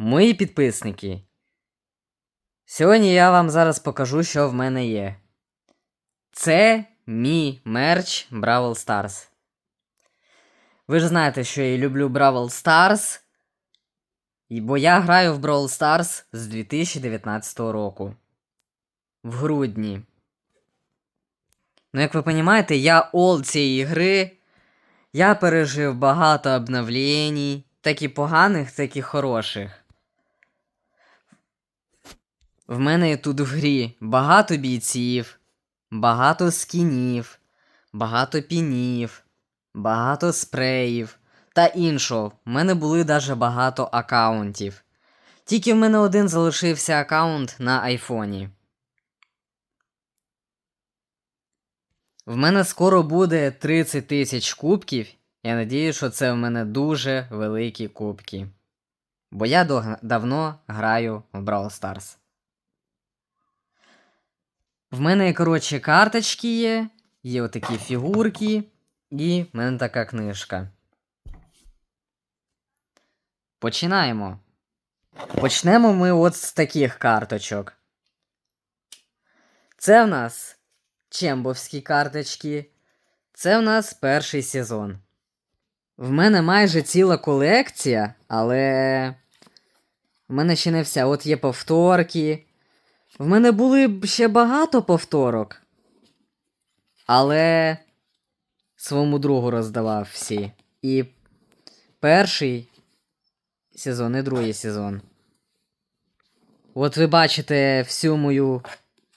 Мої підписники. Сьогодні я вам зараз покажу, що в мене є. Це мій мерч Бравл Stars. Ви ж знаєте, що я люблю Бравл Stars. Бо я граю в Brawl Stars з 2019 року. В грудні. Ну, як ви розумієте, я ол цієї гри. Я пережив багато обновлень, так і поганих, так і хороших. В мене тут в грі багато бійців, багато скінів, багато пінів, багато спреїв та іншого. В мене були даже багато аккаунтів. Тільки в мене один залишився аккаунт на айфоні. В мене скоро буде 30 тисяч кубків. Я надію, що це в мене дуже великі кубки. Бо я давно граю в Brawl Stars. В мене, коротше, карточки є, є отакі фігурки, і в мене така книжка. Починаємо. Почнемо ми от з таких карточок. Це в нас чембовські карточки. Це в нас перший сезон. В мене майже ціла колекція, але. В мене ще не вся. От є повторки. В мене були б ще багато повторок. Але своєму другу роздавав всі. І перший сезон, і другий сезон. От ви бачите всю мою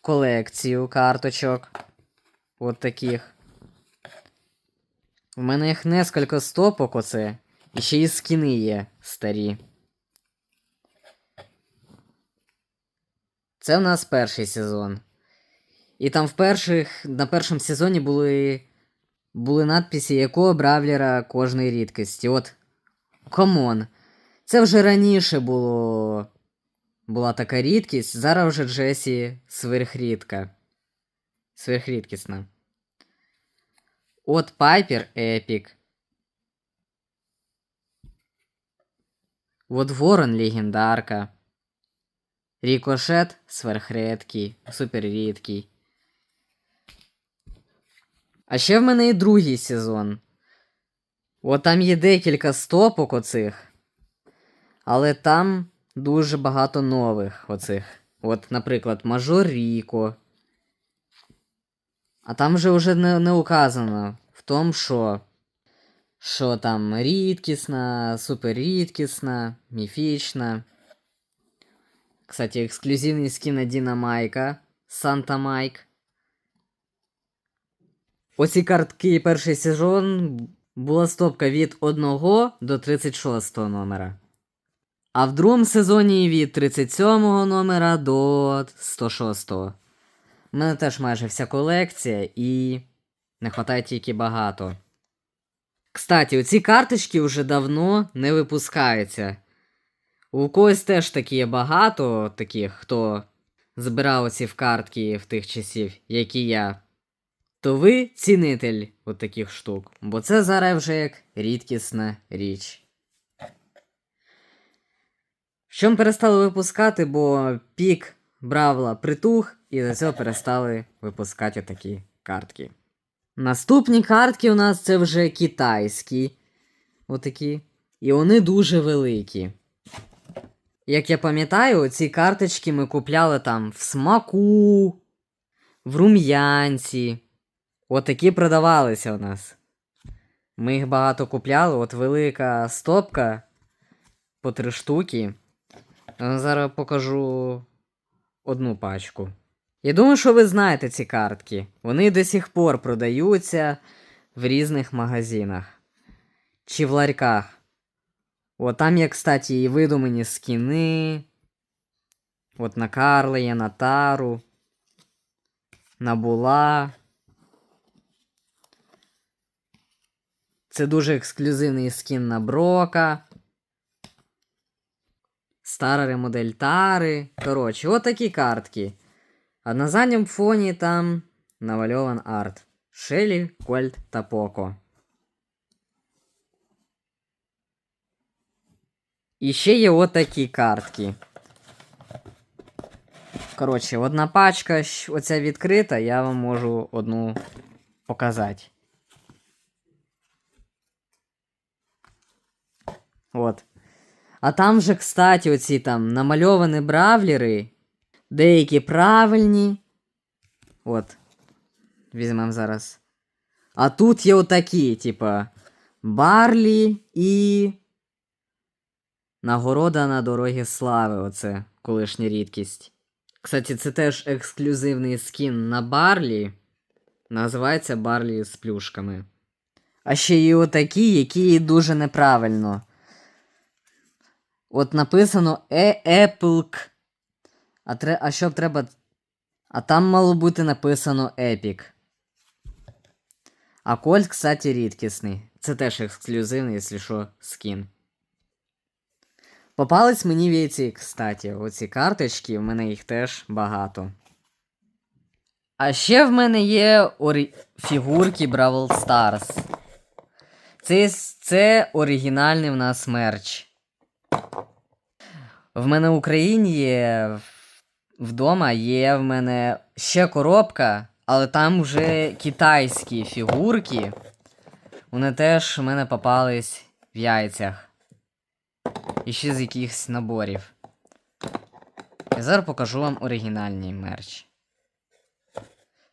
колекцію карточок. От таких. У мене їх несколько стопок оце. І ще і скіни є старі. Це в нас перший сезон. І там в перших, на першому сезоні були, були надписи якого бравлера кожної рідкості. От. Комон. Це вже раніше було. Була така рідкість. Зараз вже Джесі сверхрідка. Сверхрідкісна. От Пайпер Епік. Вот Ворон легендарка. Рікошет сверхредкий, суперрідкий. А ще в мене і другий сезон. От там є декілька стопок оцих. Але там дуже багато нових оцих. От, наприклад, Мажор Ріко. А там вже вже не, не указано в тому, що. Що там рідкісна, суперрідкісна, міфічна. Кстати, ексклюзивний скін на Діна Майка. Санта Майк. Оці картки перший сезон була стопка від 1 до 36 номера. А в другому сезоні від 37 номера до 106. У мене теж майже вся колекція і не вистачає тільки багато. Кстати, оці карточки вже давно не випускаються. У когось теж такі багато таких, хто збирав ці в картки в тих часів, як і я. То ви цінитель от таких штук, бо це зараз вже як рідкісна річ. В чому перестали випускати, бо пік Бравла притух, і за цього перестали випускати такі картки. Наступні картки у нас це вже китайські. Отакі. І вони дуже великі. Як я пам'ятаю, ці карточки ми купляли там в смаку, в рум'янці. Отакі продавалися у нас. Ми їх багато купляли, от велика стопка по три штуки. Зараз покажу одну пачку. Я думаю, що ви знаєте ці картки. Вони до сих пор продаються в різних магазинах. Чи в ларьках. От там є, кстати, і видумані скіни. От на Карлея, на Тару. На Була. Це дуже ексклюзивний скін на Брока. Стара ремодель Тари. Коротше, от такі картки. А на задньому фоні там намальован арт. Шелі, Кольт та Поко. І ще є отакі картки. Коротше, одна пачка щ- оця відкрита, я вам можу одну показати. От. А там же, кстати, оці там намальовані бравлери. Деякі правильні. От. Візьмемо зараз. А тут є отакі, типа. Барлі і. Нагорода на дорогі слави. Оце колишня рідкість. Кстати, це теж ексклюзивний скін на Барлі. Називається Барлі з плюшками. А ще є отакі, які дуже неправильно. От написано «Е-Еплк». А, тре... а що треба. А там мало бути написано Epic. А кольт, кстати, рідкісний. Це теж ексклюзивний, якщо що, скін. Попались мені війці, кстати, оці карточки, в мене їх теж багато. А ще в мене є орі... фігурки Бравл Stars. Це, це оригінальний в нас мерч. В мене в Україні є вдома є в мене ще коробка, але там вже китайські фігурки. Вони теж в мене попались в яйцях. І ще з якихось наборів. І зараз покажу вам оригінальний мерч.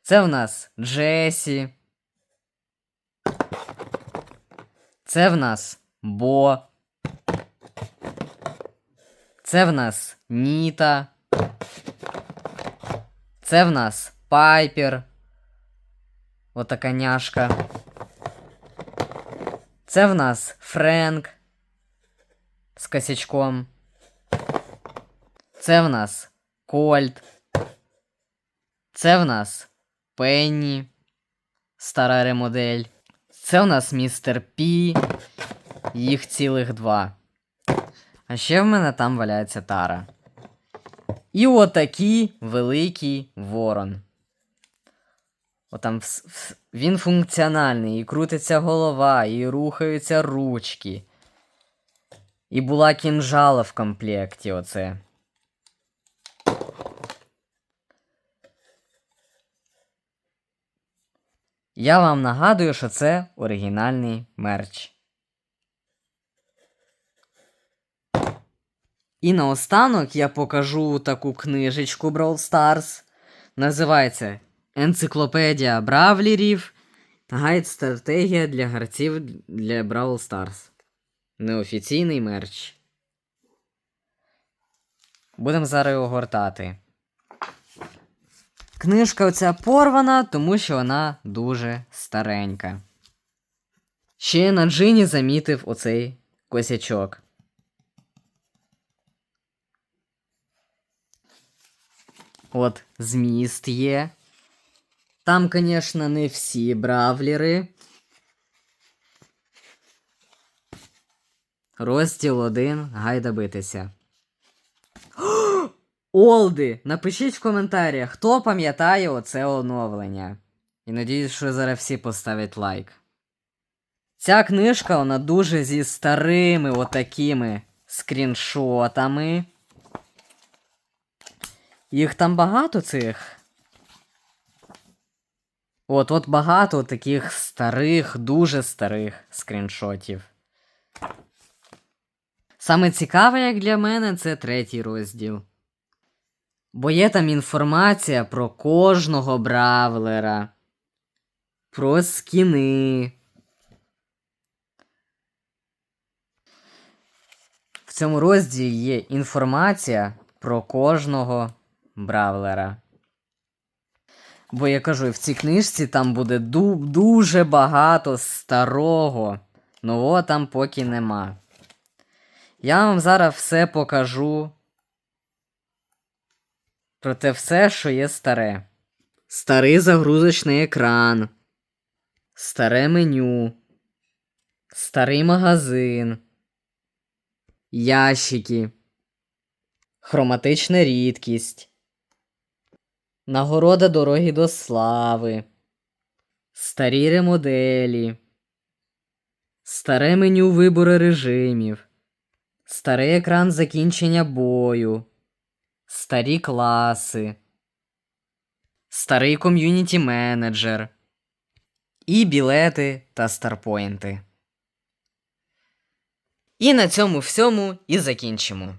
Це в нас Джесі. Це в нас Бо. Це в нас Ніта. Це в нас Пайпер. Отака няшка. Це в нас Френк з косячком. Це в нас Кольт. Це в нас Пенні. Стара ремодель. Це в нас містер Пі. Їх цілих два. А ще в мене там валяється тара. І отакий великий ворон. Отам він функціональний, і крутиться голова, і рухаються ручки. І була кінжала в комплекті оце. Я вам нагадую, що це оригінальний мерч. І наостанок я покажу таку книжечку Brawl Stars. Називається Енциклопедія бравлерів. Гайд стратегія для гравців для Brawl Stars. Неофіційний мерч. Будемо зараз його гортати. Книжка оця порвана, тому що вона дуже старенька. Ще на джині замітив оцей косячок. От зміст є. Там, звісно, не всі бравлери. Розділ 1. Гайда битися. Олди! Напишіть в коментарях, хто пам'ятає оце оновлення. І надіюсь, що зараз всі поставлять лайк. Ця книжка, вона дуже зі старими отакими скріншотами. Їх там багато цих. От, от багато таких старих, дуже старих скріншотів. Саме цікаве, як для мене, це третій розділ. Бо є там інформація про кожного бравлера, про скіни. В цьому розділі є інформація про кожного бравлера. Бо я кажу, в цій книжці там буде ду- дуже багато старого. Нового там поки нема. Я вам зараз все покажу. Про те все, що є старе. Старий загрузочний екран. Старе меню. Старий магазин. Ящики. Хроматична рідкість. Нагорода дороги до слави. Старі ремоделі. Старе меню вибору режимів. Старий екран закінчення бою, старі класи, старий ком'юніті менеджер і білети та старпоінти. І на цьому всьому і закінчимо.